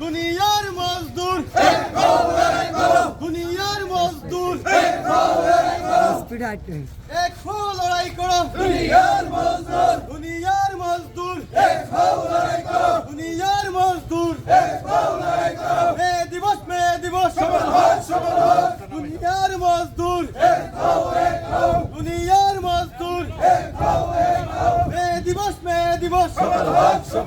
দুনিয়ার মজদুর। দুনিয়ার মজদুর। এক হো লড়াই করো। দুনিয়ার মজদুর দুনিয়ার মজদুর এক হো লড়াই করো দুনিয়ার মজদুর এক হো লড়াই করো মে দিবস মে দিবস সবল হোক সবল হোক দুনিয়ার মজদুর এক হো এক হো দুনিয়ার মজদুর এক হো এক হো মে দিবস মে দিবস সবল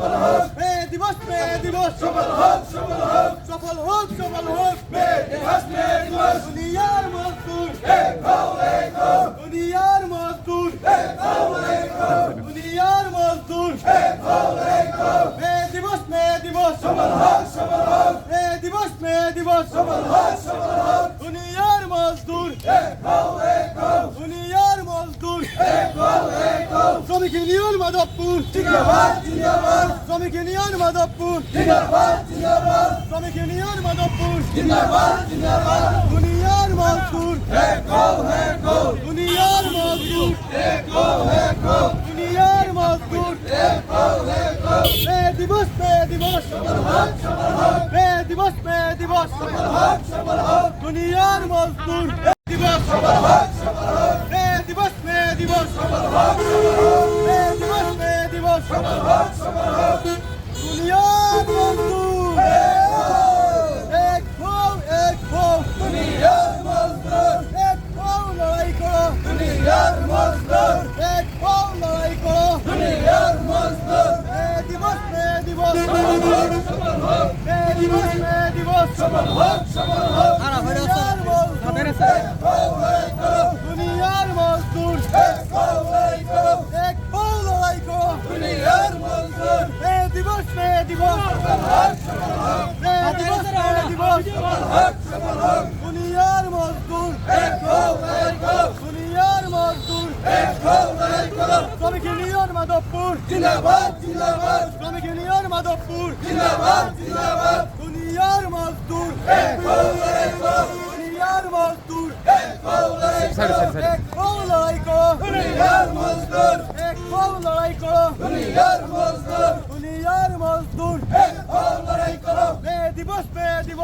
হোক সবল হোক মে দিবস মে দিবস সবল হোক সবল হোক সফল হোক সফল হোক মে দিবস মে দিবস দুনিয়ার মজদুর এক হো এক হো দুনিয়ার মজদুর এক হো এক হো দুনিয়ার মজদুর এক হো এক হো মে দিবস মে দিবস সফল হোক সফল হোক মে দিবস মে দিবস সফল হোক সফল হোক দুনিয়ার মজদুর এক হো এক হো দুনিয়ার মজদুর এক হো এক হো শ্রমিক ইউনিয়ন মাধবপুর জিন্দাবাদ জিন্দাবাদ শ্রমিক ইউনিয়ন মাধবপুর জিন্দাবাদ জিন্দাবাদ শ্রমিক ইউনিয়ন মাধবপুর জিন্দাবাদ জিন্দাবাদ দুনিয়ার মজদুর এক হো এক হো দুনিয়ার মজদুর এক হো এক হো দুনিয়ার মজদুর এক হো এক হো মে দিবস মে দিবস সফল হোক সফল হোক মে দিবস মে দিবস সফল হোক সফল হোক দুনিয়ার মজদুর দিবস সফল হোক সফল হোক মে দিবস মে দিবস সফল হোক সফল হোক মে দিবস মে দিবস সফল হোক সফল হোক দুনিয়ার মজদুর এক হো এক হো দুনিয়ার মজদুর এক হো লড়াই করো। দুনিয়ার মজদুর এক হো লড়াই করো। দুনিয়ার মজদুর মে দিবস। মে দিবস সফল হোক সফল হোক মে দিবস। মে দিবস সফল হোক সফল হোক দুনিয়ার মজদুর এক দুনিয়ার মজদুর এক হো লড়াই করো দুনিয়ার মজদুর এক হো লড়াই করো শ্রমিক ইউনিয়ন মাধবপুর জিন্দাবাদ জিন্দাবাদ শ্রমিক ইউনিয়ন মাধবপুর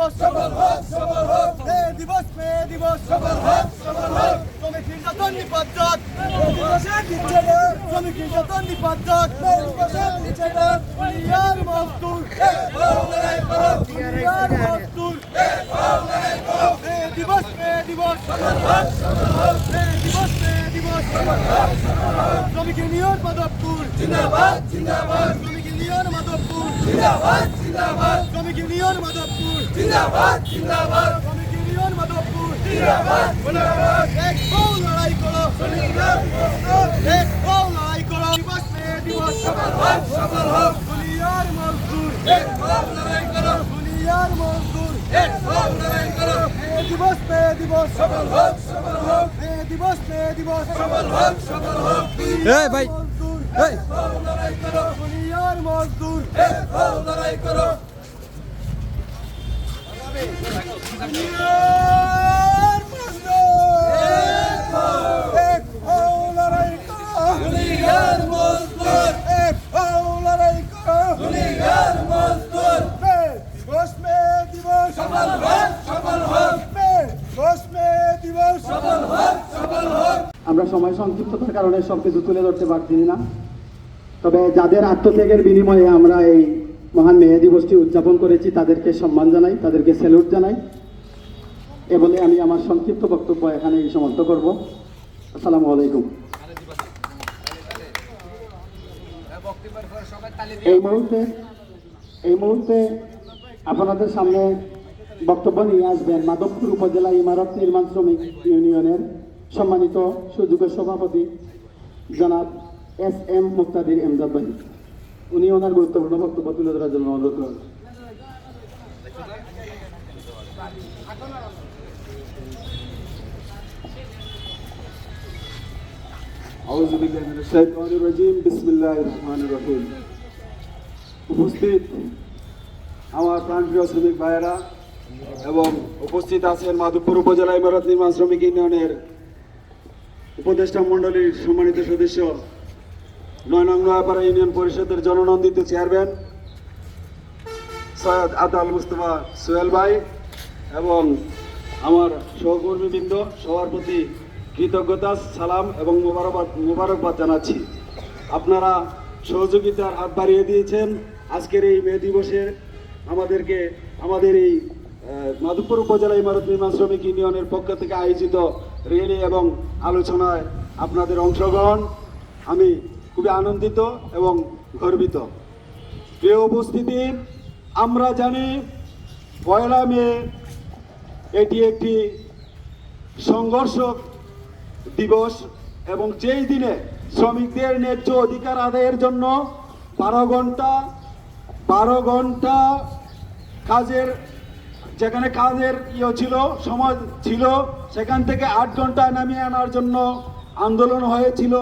মে দিবস সফল হোক সফল হোক মে দিবস মে দিবস সফল হোক সফল হোক শ্রমিক নির্যাতন নিপাতক শ্রমিক নির্যাতন নিপাতক দুনিয়ার মজদুর এক হো লড়াই করো দুনিয়ার মজদুর এক হো লড়াই করো মে দিবস মে দিবস সফল হোক সফল হোক মে দিবস মে দিবস সফল হোক সফল হোক শ্রমিক ইউনিয়ন মাধবপুর জিন্দাবাদ জিন্দাবাদ শ্রমিক ইউনিয়ন মাধবপুর জিন্দাবাদ জিন্দাবাদ শ্রমিক ইউনিয়ন মাধবপুর জিন্দাবাদ জিন্দাবাদ শ্রমিক ইউনিয়ন মাধবপুর জিন্দাবাদ জিন্দাবাদ এক হো লড়াই করো এক হো লড়াই করো দিবস মে দিবস সফল হোক সফল হোক দুনিয়ার মজদুর এক হো লড়াই করো দুনিয়ার মজদুর এক হো লড়াই করো মে দিবস মে দিবস সফল হোক সফল হোক মে দিবস মে দিবস সফল হোক সফল হোক এই ভাই, মজদুর এই। লড়াই করো দুনিয়ার মজদুর এক হো লড়াই করো আমরা সময় সংক্ষিপ্ততার কারণে সব কিছু তুলে ধরতে পারছি না। তবে যাদের আত্মত্যাগের বিনিময়ে আমরা এই মহান মেয়ে দিবসটি উদযাপন করেছি, তাদেরকে সম্মান জানাই, তাদেরকে স্যালুট জানাই। এ বলে আমি আমার সংক্ষিপ্ত বক্তব্য এখানে সমাপ্ত করব। আসসালামু আলাইকুম। এই মুহূর্তে এই মুহূর্তে আপনাদের সামনে বক্তব্য নিয়ে আসবেন মাধবপুর উপজেলা ইমারত নির্মাণ শ্রমিক ইউনিয়নের সম্মানিত সুযোগের সভাপতি জনাব এস এম মুক্তাদির এমজাদ ভাই। উনি ওনার গুরুত্বপূর্ণ বক্তব্য তুলে ধরার জন্য অনুরোধ করেন উপস্থিত আমার প্রাণপ্রিয় শ্রমিক ভাইয়েরা এবং উপস্থিত আছেন মাধবপুর উপজেলা ইমারত নির্মাণ শ্রমিক ইউনিয়নের উপদেষ্টা মণ্ডলীর সম্মানিত সদস্য নয় নং নয়াপাড়া ইউনিয়ন পরিষদের জননন্দিত চেয়ারম্যান সৈয়দ আতাল মুস্তফা সোহেল ভাই এবং আমার সহকর্মীবৃন্দ, সবার প্রতি কৃতজ্ঞতা, সালাম এবং মোবারকবাদ মোবারকবাদ জানাচ্ছি। আপনারা সহযোগিতার হাত বাড়িয়ে দিয়েছেন। আজকের এই মে দিবসে আমাদেরকে আমাদের এই মাধবপুর উপজেলা ইমারত নির্মাণ শ্রমিক ইউনিয়নের পক্ষ থেকে আয়োজিত র্যালি এবং আলোচনায় আপনাদের অংশগ্রহণ। আমি খুবই আনন্দিত এবং গর্বিত। প্রিয় উপস্থিতি, আমরা জানি পয়লা মে এটি একটি সংঘর্ষ দিবস এবং যেই দিনে শ্রমিকদের ন্যায্য অধিকার আদায়ের জন্য বারো ঘণ্টা বারো ঘণ্টা কাজের, যেখানে কাজের ইয়ে ছিল, সময় ছিল, সেখান থেকে আট ঘণ্টা নামিয়ে আনার জন্য আন্দোলন হয়েছিল।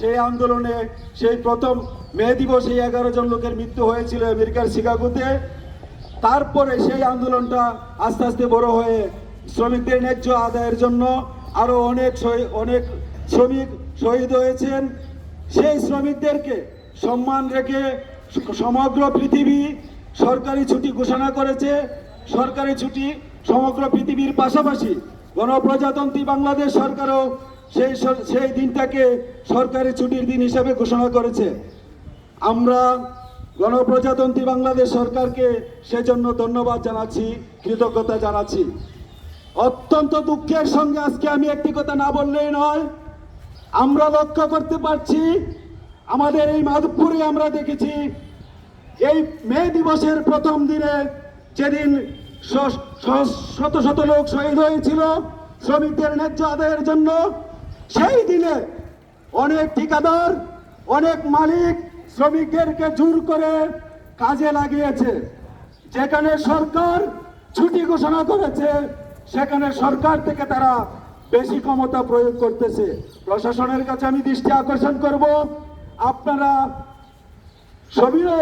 সেই আন্দোলনে সেই প্রথম মে দিবসে এগারো জন লোকের মৃত্যু হয়েছিল আমেরিকার শিকাগোতে। তারপরে সেই আন্দোলনটা আস্তে আস্তে বড় হয়ে শ্রমিকদের ন্যায্য আদায়ের জন্য আরও অনেক অনেক শ্রমিক শহীদ হয়েছেন। সেই শ্রমিকদেরকে সম্মান রেখে সমগ্র পৃথিবী সরকারি ছুটি ঘোষণা করেছে। সরকারি ছুটি সমগ্র পৃথিবীর পাশাপাশি গণপ্রজাতন্ত্রী বাংলাদেশ সরকারও সেই সেই দিনটাকে সরকারি ছুটির দিন হিসাবে ঘোষণা করেছে। আমরা গণপ্রজাতন্ত্রী বাংলাদেশ সরকারকে সেজন্য ধন্যবাদ জানাচ্ছি, কৃতজ্ঞতা জানাচ্ছি। অত্যন্ত দুঃখের সঙ্গে আজকে আমি একটি কথা না বললেই নয়, আমরা লক্ষ্য করতে পারছি, আমাদের এই মাধবপুরে আমরা দেখেছি, এই মে দিবসের প্রথম দিনে যেদিন শত শত লোক শহীদ হয়েছিল, শ্রমিকদের ন্যায্য আদায়ের জন্য সেই দিনে অনেক ঠিকাদার, অনেক মালিক শ্রমিকদেরকে জোর করে কাজে লাগিয়েছে। যেখানে সরকার ছুটি ঘোষণা করেছে, সেখানে সরকার থেকে তারা বেশি ক্ষমতা প্রয়োগ করতেছে। প্রশাসনের কাছে আমি দৃষ্টি আকর্ষণ করব। আপনারা সবিরে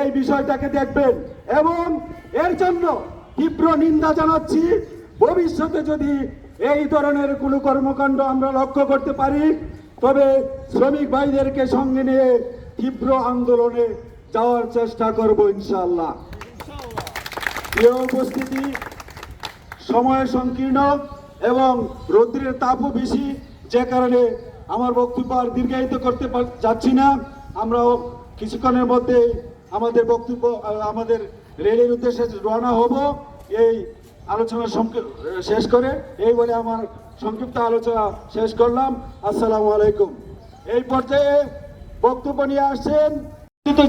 এই বিষয়টাকে দেখবেন এবং এর জন্য তীব্র নিন্দা জানাচ্ছি। ভবিষ্যতে যদি এই ধরনের কোনো কর্মকাণ্ড আমরা লক্ষ্য করতে পারি। তবে শ্রমিক ভাইদেরকে সঙ্গে নিয়ে তীব্র আন্দোলনে যাওয়ার চেষ্টা করব ইনশাল্লাহ উপস্থিতি, সময় সংকীর্ণ এবং রৌদ্রের তাপও বেশি, যে কারণে আমার বক্তব্য আর দীর্ঘায়িত করতে যাচ্ছি না। আমরাও কিছুক্ষণের মধ্যে আমাদের বক্তব্য, আমাদের রেলের উদ্দেশ্যে রওনা হব। এই আলোচনা শেষ করে, এই বলে আমার সংক্ষিপ্ত আলোচনা শেষ করলাম। আসসালামু আলাইকুম। এই পর্যায়ে বক্তব্য নিয়ে আসছেন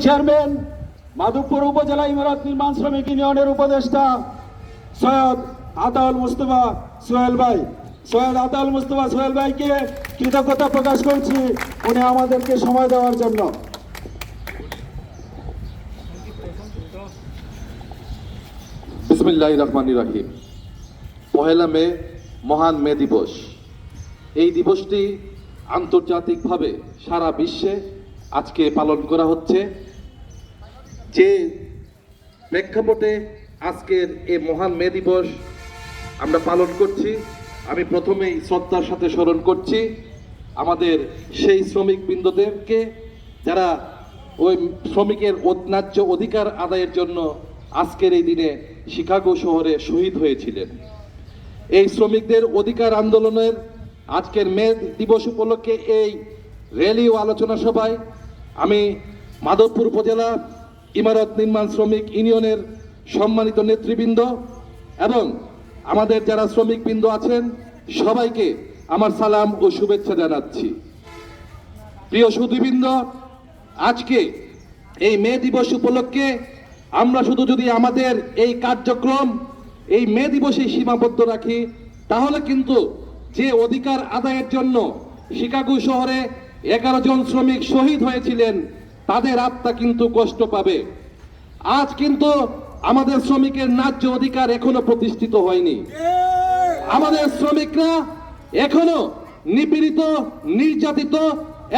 চেয়ারম্যান মাধবপুর উপজেলা ইমারত নির্মাণ শ্রমিক ইউনিয়নের উপদেষ্টা সৈয়দ আতাউল মুস্তফা সোহেল ভাই। সৈয়দ আতাউল মুস্তফা সোহেল ভাইকে কৃতজ্ঞতা প্রকাশ করছি উনি আমাদেরকে সময় দেওয়ার জন্য। বিসমিল্লাহ রহমান রাহিম। পহেলা মে, মহান মে দিবস। এই দিবসটি আন্তর্জাতিকভাবে সারা বিশ্বে আজকে পালন করা হচ্ছে। যে প্রেক্ষাপটে আজকের এই মহান মে দিবস আমরা পালন করছি, আমি প্রথমেই শ্রদ্ধার সাথে স্মরণ করছি আমাদের সেই শ্রমিক বৃন্দদেরকে যারা ওই শ্রমিকের ন্যায্য অধিকার আদায়ের জন্য আজকের এই দিনে শিকাগো শহরে শহীদ হয়েছিলেন। এই শ্রমিকদের অধিকার আন্দোলনের আজকের মে দিবস উপলক্ষে এই র্যালি ও আলোচনা সভায় আমি মাধবপুর উপজেলা ইমারত নির্মাণ শ্রমিক ইউনিয়নের সম্মানিত নেতৃবৃন্দ এবং আমাদের যারা শ্রমিকবৃন্দ আছেন, সবাইকে আমার সালাম ও শুভেচ্ছা জানাচ্ছি। প্রিয় সুধীবৃন্দ, আজকে এই মে দিবস উপলক্ষে আমরা শুধু যদি আমাদের এই কার্যক্রম, এই মে দিবসে সীমাবদ্ধ রাখি, তাহলে কিন্তু যে অধিকার আদায়ের জন্য শিকাগো শহরে এগারো জন শ্রমিক শহীদ হয়েছিলেন, তাদের আত্মা কিন্তু কষ্ট পাবে। আজ কিন্তু আমাদের শ্রমিকের ন্যায্য অধিকার এখনও প্রতিষ্ঠিত হয়নি। আমাদের শ্রমিকরা এখনও নিপীড়িত, নির্যাতিত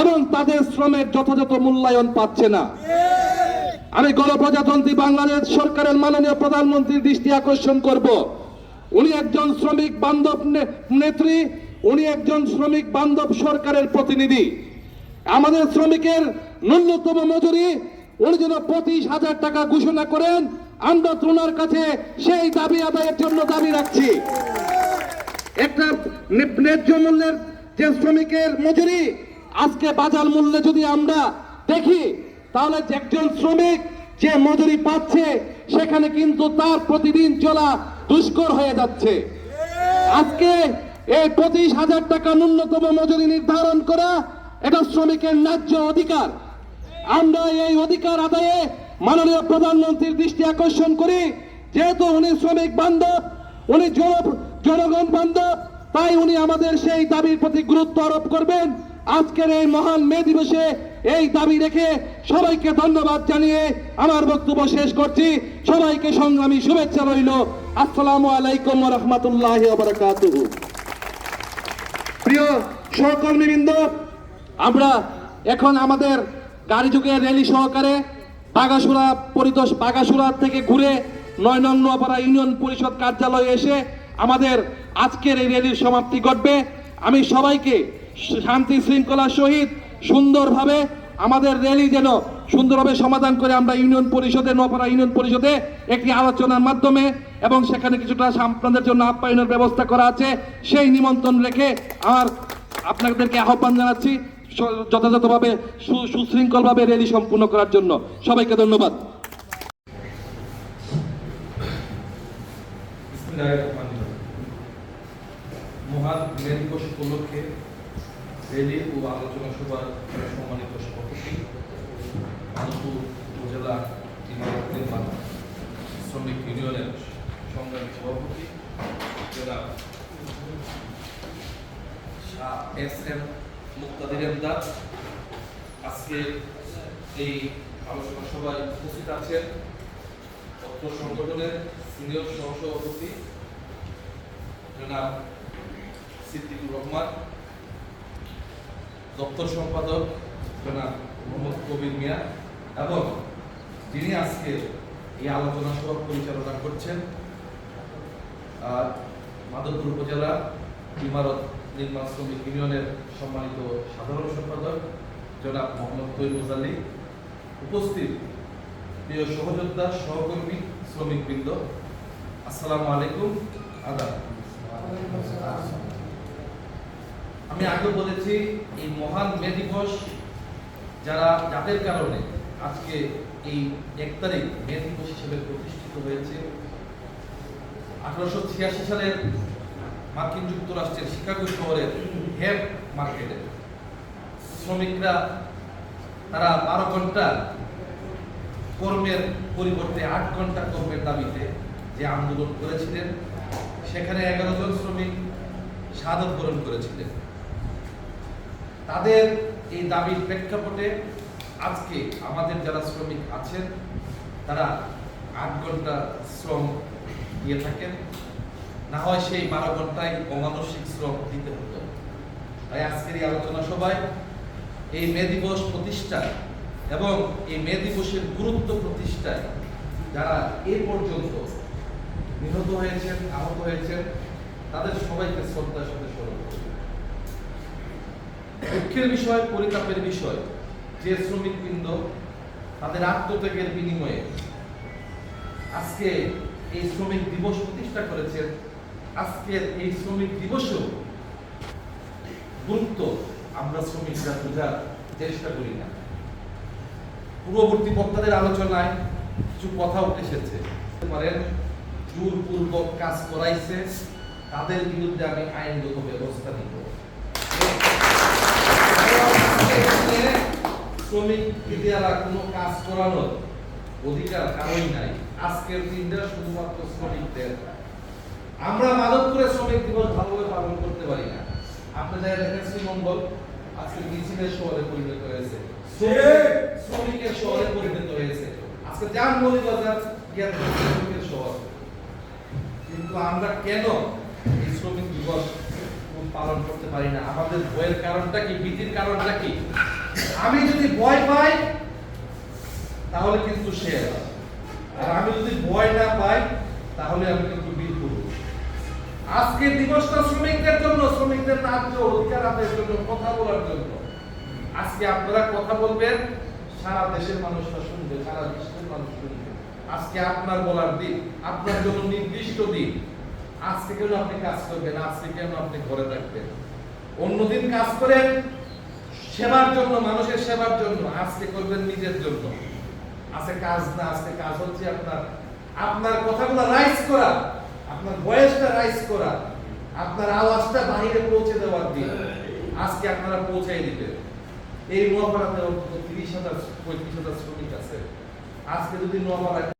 এবং তাদের শ্রমের যথাযথ মূল্যায়ন পাচ্ছে না। আমি গণপ্রজাতন্ত্রী বাংলাদেশ সরকারের মাননীয় প্রধানমন্ত্রীর দৃষ্টি আকর্ষণ করব। উনি একজন শ্রমিক বান্ধব নেত্রী, উনি একজন শ্রমিক বান্ধব সরকারের প্রতিনিধি। আমাদের শ্রমিকের ন্যূনতম মজুরি, উনি যেন পঁচিশ হাজার টাকা ঘোষণা করেন, আমরা ওনার কাছে সেই দাবি আদায়ের জন্য দাবি রাখছি। একটা ন্যায্য মূল্যের যে শ্রমিকের মজুরি, আজকে বাজার মূল্যে যদি আমরা দেখি তাহলে যে একজন শ্রমিক যে মজুরি পাচ্ছে, সেখানে কিন্তু তার প্রতিদিন চলা দুষ্কর হয়ে যাচ্ছে। আজকে এই পঁচিশ হাজার টাকা ন্যূনতম মজুরি নির্ধারণ করা এটা শ্রমিকের ন্যায্য অধিকার। আমরা এই অধিকার আদায়ে মাননীয় প্রধানমন্ত্রীর দৃষ্টি আকর্ষণ করি। যেহেতু উনি শ্রমিক বান্ধব, উনি জন- জনগণ বান্ধব, তাই উনি আমাদের সেই দাবির প্রতি গুরুত্ব আরোপ করবেন। আজকের এই মহান মে দিবসে এই দাবি রেখে সবাইকে ধন্যবাদ জানিয়ে আমার বক্তব্য শেষ করছি। সবাইকে সংগ্রামী শুভেচ্ছা রইল। আসসালামু আলাইকুম রহমতুল্লাহ প্রিয় সহকর্মীবৃন্দ, আমরা এখন আমাদের গাড়ি যুগের র্যালি সহকারে বাগাসুরা পরিদর্শ বাগাসুরা থেকে ঘুরে নয় নং নোয়াপাড়া ইউনিয়ন পরিষদ কার্যালয়ে এসে আমাদের আজকের এই র্যালির সমাপ্তি ঘটবে। আমি সবাইকে শান্তি শৃঙ্খলার সহিত সুন্দরভাবে আমাদের র্যালি যেন সুন্দরভাবে সমাধান করে আমরা ইউনিয়ন পরিষদে নোয়াপাড়া ইউনিয়ন পরিষদে একটি আলোচনার মাধ্যমে এবং সেখানে কিছুটা আপনাদের জন্য আপ্যায়নের ব্যবস্থা করা আছে, সেই নিমন্ত্রণ রেখে আমার আপনাদেরকে আহ্বান জানাচ্ছি যথাযথভাবে সুশৃঙ্খলভাবে র্যালি সম্পূর্ণ করার জন্য সবাইকে ধন্যবাদ। মহান দিবস উপলক্ষে রেলি ও আলোচনা সভার সম্মানিত সভাপতি মানপুর উপজেলা শ্রমিক ইউনিয়নের সংগ্রামী সভাপতি জেলা এস এম মুক্তাদির এমদাদ আজকে এই আলোচনা সভায় উপস্থিত আছেন অর্থ সংগঠনের সিনিয়র সহসভাপতি, জনাব সিদ্দিকুর রহমান। দপ্তর সম্পাদক মোহাম্মদ কবির মিয়া এবং যিনি আজকে এই আলোচনা সভা পরিচালনা করছেন আর মাধবপুর উপজেলা ইমারত নির্মাণ শ্রমিক ইউনিয়নের সম্মানিত সাধারণ সম্পাদক জনাব মোহাম্মদ তৈমুজ আলী, উপস্থিত প্রিয় সহযোদ্ধা, সহকর্মী, শ্রমিকবৃন্দ, আসসালামু আলাইকুম, আদাব। আমি আগে বলেছি, এই মহান মে দিবস যারা, যাদের কারণে আজকে এই এক তারিখ মে দিবস হিসেবে প্রতিষ্ঠিত হয়েছে, আঠারোশো ছিয়াশি সালের মার্কিন যুক্তরাষ্ট্রের শিকাগো শহরের হেপ মার্কেটে। শ্রমিকরা, তারা বারো ঘণ্টা কর্মের পরিবর্তে আট ঘণ্টা কর্মের দাবিতে যে আন্দোলন করেছিলেন, সেখানে এগারো জন শ্রমিক শাহাদত বরণ করেছিলেন। তাদের এই দাবির প্রেক্ষাপটে আজকে আমাদের যারা শ্রমিক আছেন, তারা আট ঘণ্টা শ্রম দিয়ে থাকেন। না হয় সেই বারো ঘন্টায় অমানসিক শ্রম দিতে হতো। তাই আজকের এই আলোচনা সভায় এই মে দিবস প্রতিষ্ঠায় এবং এই মে দিবসের গুরুত্ব প্রতিষ্ঠায় যারা এ পর্যন্ত নিহত হয়েছেন, আহত হয়েছেন, তাদের সবাইকে শ্রদ্ধার সাথে স্মরণ করি দুঃখের বিষয়, পরিতাপের বিষয়, যে শ্রমিকবৃন্দ তাদের আত্মত্যাগের বিনিময়ে আজকে এই শ্রমিক দিবস প্রতিষ্ঠা করেছেন, আজকের এই শ্রমিক দিবসেও গুরুত্ব আমরা শ্রমিকরা বোঝার চেষ্টা করি না। পূর্ববর্তী বক্তাদের আলোচনায় কিছু কথা উঠে এসেছে। পারেন, জোরপূর্বক কাজ করাইছে, তাদের বিরুদ্ধে আমি আইনগত ব্যবস্থা নিব। শ্রমিক বিদ্যারা কোনো কাজ করানোর অধিকার কারোই নাই। আজকের দিনটা শুধুমাত্র শ্রমিকদের। আমরা মাদকপুরে শ্রমিক দিবস ভালোভাবে পালন করতে পারি না। আপনি যারা দেখেন শ্রীমঙ্গল আজকে মিছিলের শহরে পরিণত হয়েছে। শ্রমিকের শহরে পরিণত হয়েছে। আজকে যান শ্রমিকের শহর। কিন্তু আমরা কেন এই শ্রমিক দিবস পালন করতে পারি না। আমাদের ভয়ের কারণটা কি? ভীতির কারণটা কি? আমি যদি ভয় পাই, তাহলে কিন্তু শেষ আর আমি যদি ভয় না পাই, তাহলে আমি কিন্তু আজকে দিবসটা শ্রমিকদের জন্য, শ্রমিকদের ন্যায্য অধিকার আদায়ের জন্য, কথা বলার জন্য। আজকে আপনারা কথা বলবেন, সারা দেশের মানুষরা শুনবে, সারা বিশ্বের মানুষ শুনবে। আজকে আপনার বলার দিন, আপনার জন্য নির্দিষ্ট দিন। আজকে কেন আপনি কাজ করবেন? আজকে কেন আপনি ঘরে থাকবেন? অন্যদিন কাজ করেন, সেবার জন্য, মানুষের সেবার জন্য, আজকে করবেন নিজের জন্য। আজকে কাজ না, আজকে কাজ হচ্ছে আপনার আপনার কথাগুলো রাইজ করা, আপনার ভয়েসটা রাইজ করা, আপনার আওয়াজটা বাইরে পৌঁছে দেওয়ার দিন। আজকে আপনারা পৌঁছাই দিবেন। এই নোয়াপাড়াতে অন্তত তিরিশ হাজার, পঁয়ত্রিশ হাজার শ্রমিক আছে। আজকে যদি নোয়াপাড়ায়